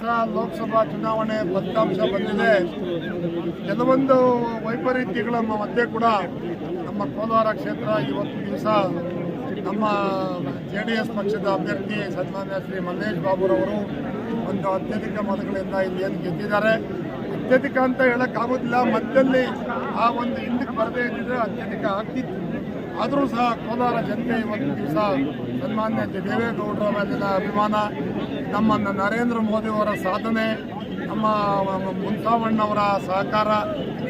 ದಿವಸ ಲೋಕಸಭಾ ಚುನಾವಣೆ ಫಲಿತಾಂಶ ಬಂದಿದೆ. ಕೆಲವೊಂದು ವೈಪರೀತ್ಯಗಳ ಮಧ್ಯೆ ಕೂಡ ನಮ್ಮ ಕೋಲಾರ ಕ್ಷೇತ್ರ ಇವತ್ತು ದಿವಸ ನಮ್ಮ ಜೆ ಡಿ ಎಸ್ ಪಕ್ಷದ ಅಭ್ಯರ್ಥಿ ಸನ್ಮಾನ್ಯ ಶ್ರೀ ಮಲ್ಲೇಶ್ ಬಾಬುರವರು ಒಂದು ಅತ್ಯಧಿಕ ಮತಗಳಿಂದ ಇಲ್ಲಿ ಏನು ಗೆದ್ದಿದ್ದಾರೆ. ಅತ್ಯಧಿಕ ಅಂತ ಹೇಳೋಕ್ಕಾಗೋದಿಲ್ಲ. ಮಧ್ಯದಲ್ಲಿ ಆ ಒಂದು ಹಿಂದಕ್ಕೆ ಬರದೇ ಇದ್ದಿದ್ರೆ ಅತ್ಯಧಿಕ ಆಗ್ತಿತ್ತು. ಆದರೂ ಸಹ ಕೋಲಾರ ಜನತೆ ಇವತ್ತು ದಿವಸ ಸನ್ಮಾನ್ಯ ದೇವೇಗೌಡರ ಮೇಲಿನ ಅಭಿಮಾನ ನಮ್ಮ ನರೇಂದ್ರ ಮೋದಿ ಅವರ ಸಾಧನೆ, ನಮ್ಮ ಮುನ್ಸಾವಣ್ಣವರ ಸಹಕಾರ,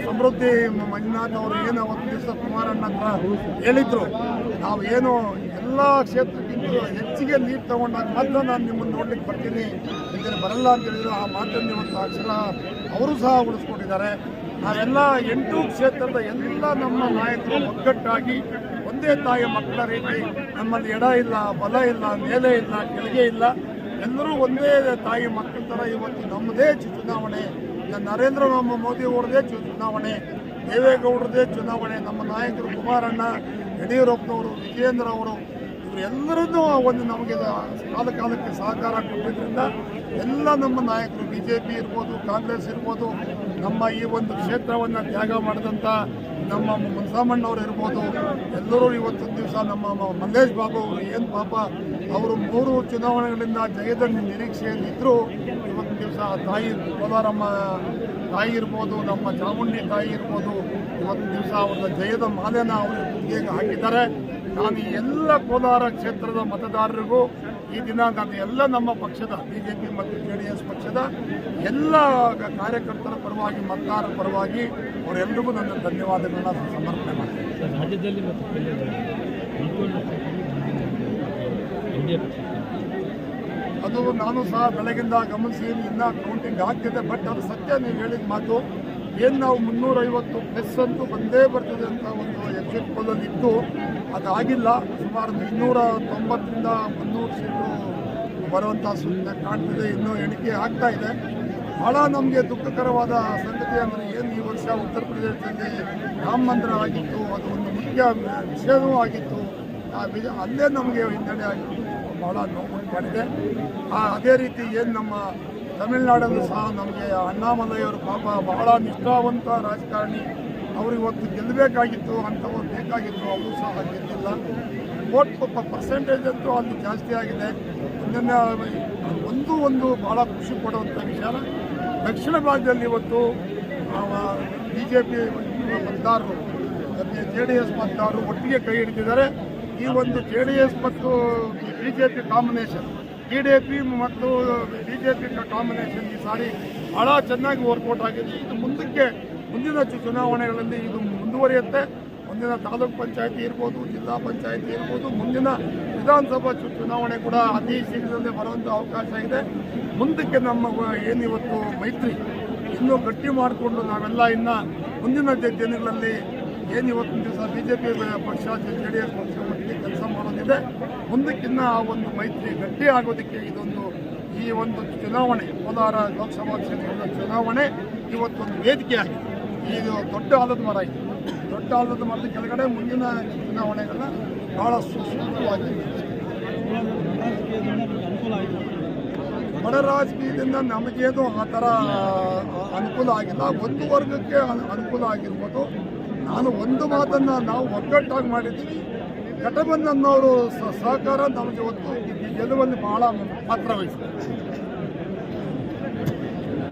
ಸಮೃದ್ಧಿ ಮಂಜುನಾಥ್ ಅವರು ಏನು ಅವತ್ತು ದಿವಸ ಕುಮಾರಣ್ಣ ಹತ್ರ ಹೇಳಿದ್ರು. ನಾವು ಏನು ಎಲ್ಲ ಕ್ಷೇತ್ರಕ್ಕಿಂತ ಹೆಚ್ಚಿಗೆ ನೀರು ತಗೊಂಡಾಗ ಮಾತ್ರ ನಾನು ನಿಮ್ಮನ್ನು ನೋಡ್ಲಿಕ್ಕೆ ಬರ್ತೀನಿ. ಇದನ್ನು ಬರಲ್ಲ ಅಂತ ಹೇಳಿದ್ರು. ಆ ಮಾತನ್ನು ಇವತ್ತು ಅಕ್ಷರ ಅವರು ಸಹ ಉಳಿಸ್ಕೊಂಡಿದ್ದಾರೆ ನಾವೆಲ್ಲ ಎಂಟು ಕ್ಷೇತ್ರದ ಎಲ್ಲ ನಮ್ಮ ನಾಯಕರು ಒಗ್ಗಟ್ಟಾಗಿ ಒಂದೇ ತಾಯಿಯ ಮಕ್ಕಳ ರೀತಿ ನಮ್ಮಲ್ಲಿ ಎಡ ಇಲ್ಲ, ಬಲ ಇಲ್ಲ, ಮೇಲೆ ಇಲ್ಲ, ಕೆಳಗೆ ಇಲ್ಲ. ಎಲ್ಲರೂ ಒಂದೇ ತಾಯಿ ಮಕ್ಕಳ ಥರ ಇವತ್ತು ನಮ್ಮದೇ ಚುನಾವಣೆ. ನರೇಂದ್ರ ಮೋದಿ ಅವರದೇ ಚು- ಚುನಾವಣೆ. ದೇವೇಗೌಡರದೇ ಚುನಾವಣೆ. ನಮ್ಮ ನಾಯಕರು ಕುಮಾರಣ್ಣ, ಯಡಿಯೂರಪ್ಪನವರು, ವಿಜಯೇಂದ್ರ ಅವರು, ಇವರೆಲ್ಲರನ್ನೂ ಒಂದು ನಮಗೆ ಕಾಲ ಕಾಲಕ್ಕೆ ಸಹಕಾರ ಕೊಟ್ಟಿದ್ದರಿಂದ ಎಲ್ಲ ನಮ್ಮ ನಾಯಕರು ಬಿ ಜೆ ಪಿ ಇರ್ಬೋದು, ಕಾಂಗ್ರೆಸ್ ಇರ್ಬೋದು, ನಮ್ಮ ಈ ಒಂದು ಕ್ಷೇತ್ರವನ್ನು ತ್ಯಾಗ ಮಾಡಿದಂಥ ನಮ್ಮ ಮುನ್ಸಾಮಣ್ಣವ್ರು ಇರ್ಬೋದು, ಎಲ್ಲರೂ ಇವತ್ತೊಂದು ದಿವಸ ನಮ್ಮ ಮಲ್ಲೇಶ್ ಬಾಬು ಅವರು ಏನು ಪಾಪ, ಅವರು ಮೂರು ಚುನಾವಣೆಗಳಿಂದ ಜಯದ ನಿರೀಕ್ಷೆಯಲ್ಲಿ ಇದ್ದರು ಇವತ್ತು ದಿವಸ ತಾಯಿ ಕೋಲಾರಮ್ಮ ತಾಯಿ ಇರ್ಬೋದು, ನಮ್ಮ ಚಾಮುಂಡಿ ತಾಯಿ ಇರ್ಬೋದು, ಇವತ್ತು ದಿವಸ ಅವರ ಜಯದ ಮಾಲೆನ ಅವರು ಈಗ ಹಾಕಿದ್ದಾರೆ. ನಾನು ಎಲ್ಲ ಕೋಲಾರ ಕ್ಷೇತ್ರದ ಮತದಾರರಿಗೂ ಈ ದಿನ ನಾನು ಎಲ್ಲ ನಮ್ಮ ಪಕ್ಷದ ಬಿ ಜೆ ಪಿ ಮತ್ತು ಜೆ ಡಿ ಎಸ್ ಪಕ್ಷದ ಎಲ್ಲ ಕಾರ್ಯಕರ್ತರ ಪರವಾಗಿ, ಮತದಾರರ ಪರವಾಗಿ ಅವರೆಲ್ಲರಿಗೂ ನನ್ನ ಧನ್ಯವಾದಗಳನ್ನ ಸಮರ್ಪಣೆ ಮಾಡ್ತೀನಿ. ರಾಜ್ಯದಲ್ಲಿ ಮತ್ತು ಅದು ನಾನು ಸಹ ಬೆಳಗಿಂದ ಗಮನಿಸಿ ಇನ್ನೂ ಕೌಂಟಿಂಗ್ ಆಗ್ತಿದೆ ಬಟ್ ಅದು ಸತ್ಯ ನೀವು ಹೇಳಿದ ಮಾತು. ಏನು ನಾವು ಮುನ್ನೂರೈವತ್ತು ಪ್ಲಸ್ ಅಂತೂ ಬಂದೇ ಬರ್ತದೆ ಅಂತ ಒಂದು ಎಕ್ಸಿಟ್ ಪೋಲಲ್ಲಿ ಇತ್ತು. ಅದಾಗಿಲ್ಲ ಸುಮಾರು ಇನ್ನೂರ ತೊಂಬತ್ತರಿಂದ ಮುನ್ನೂರು ಸೀಟು ಬರುವಂಥ ಸೂಚನೆ ಕಾಣ್ತಿದೆ ಇನ್ನೂ ಎಣಿಕೆ ಆಗ್ತಾ ಇದೆ. ಭಾಳ ನಮಗೆ ದುಃಖಕರವಾದ ಸಂಗತಿ ಅಂದರೆ ಏನು ವರ್ಷ ಉತ್ತರ ಪ್ರದೇಶದಲ್ಲಿ ರಾಮ ಮಂದಿರ ಆಗಿತ್ತು, ಅದು ಒಂದು ಮುಖ್ಯ ವಿಷಯವೂ ಆಗಿತ್ತು. ಆ ವಿಜ- ಅಲ್ಲೇ ನಮಗೆ ಹಿನ್ನಡೆ ಆಗಿತ್ತು ಭಾಳ ನೋವು ಮಾಡಿದೆ ಅದೇ ರೀತಿ ಏನು ನಮ್ಮ ತಮಿಳ್ನಾಡಲ್ಲೂ ಸಹ ನಮಗೆ ಅಣ್ಣಾಮಲೈಯವರು ಪಾಪ ಬಹಳ ನಿಷ್ಠಾವಂತ ರಾಜಕಾರಣಿ. ಅವರು ಇವತ್ತು ಗೆಲ್ಲಬೇಕಾಗಿತ್ತು, ಅಂಥವ್ರು ಬೇಕಾಗಿತ್ತು, ಅವರು ಸಹ ಗೆದ್ದಿಲ್ಲ. ಸ್ವಲ್ಪ ಪರ್ಸೆಂಟೇಜ್ ಅಂತೂ ಅಲ್ಲಿ ಜಾಸ್ತಿ ಆಗಿದೆ. ಒಂದು ಒಂದು ಭಾಳ ಖುಷಿ ಕೊಡುವಂಥ ವಿಚಾರ. ದಕ್ಷಿಣ ಭಾಗದಲ್ಲಿ ಇವತ್ತು ಬಿ ಜೆ ಪಿ ಮತದಾರರು ಜೆ ಡಿ ಎಸ್ ಮತದಾರರು ಒಟ್ಟಿಗೆ ಕೈ ಹಿಡಿದಿದ್ದಾರೆ. ಈ ಒಂದು ಜೆ ಡಿ ಎಸ್ ಮತ್ತು B J P combination T D P ಮತ್ತು ಬಿ ಜೆ ಪಿ ಕಾಂಬಿನೇಷನ್ ಈ ಸಾರಿ ಬಹಳ ಚೆನ್ನಾಗಿ ವರ್ಕೌಟ್ ಆಗಿದೆ. ಇದು ಮುಂದಕ್ಕೆ, ಮುಂದಿನ ಚುನಾವಣೆಗಳಲ್ಲಿ ಇದು ಮುಂದುವರಿಯುತ್ತೆ. ಮುಂದಿನ ತಾಲೂಕು ಪಂಚಾಯತಿ ಇರ್ಬೋದು, ಜಿಲ್ಲಾ ಪಂಚಾಯತಿ ಇರ್ಬೋದು, ಮುಂದಿನ ವಿಧಾನಸಭಾ ಚುನಾವಣೆ ಕೂಡ ಅತಿ ಶೀಘ್ರದಲ್ಲೇ ಬರುವಂಥ ಅವಕಾಶ ಇದೆ. ಮುಂದಕ್ಕೆ ನಮ್ಮ ಏನಿವತ್ತು ಮೈತ್ರಿ ಇನ್ನೂ ಗಟ್ಟಿ ಮಾಡಿಕೊಂಡು ನಾವೆಲ್ಲ ಇನ್ನು ಮುಂದಿನ ದಿನಗಳಲ್ಲಿ ಏನು ಇವತ್ತಿನ ದಿವಸ ಬಿ ಜೆ ಪಿ ಪಕ್ಷ, ಜೆ ಡಿ ಎಸ್ ಪಕ್ಷ ಕೆಲಸ ಮಾಡೋದಿದೆ. ಮುಂದಕ್ಕಿನ್ನ ಆ ಒಂದು ಮೈತ್ರಿ ಗಟ್ಟಿ ಆಗೋದಕ್ಕೆ ಇದೊಂದು ಈ ಒಂದು ಚುನಾವಣೆ, ಕೋಲಾರ ಲೋಕಸಭಾ ಕ್ಷೇತ್ರದ ಚುನಾವಣೆ ಇವತ್ತೊಂದು ವೇದಿಕೆ ಆಗಿದೆ. ಇದು ದೊಡ್ಡ ಆಲದ ಮರ ಇದೆ. ದೊಡ್ಡ ಆಲದ ಮರದ ಕೆಳಗಡೆ ಮುಂದಿನ ಚುನಾವಣೆಗಳನ್ನ ಬಹಳ ಸುಸೂತ್ರವಾಗಿ ಬಡ ರಾಜಕೀಯದಿಂದ ನಮಗೇನು ಆ ಥರ ಅನುಕೂಲ ಆಗಿಲ್ಲ. ಒಂದು ವರ್ಗಕ್ಕೆ ಅನು- ಅನುಕೂಲ ಆಗಿರ್ಬೋದು. ನಾನು ಒಂದು ಮಾತನ್ನು ನಾವು ಒಗ್ಗಟ್ಟಾಗಿ ಮಾಡಿದ್ದೀವಿ. ಘಟಬಂಧನ್ನವರು ಸಹಕಾರ ನಮಗೆ ಈ ಗೆಲುವಲ್ಲಿ ಬಹಳ ಪಾತ್ರ ವಹಿಸಿದೆ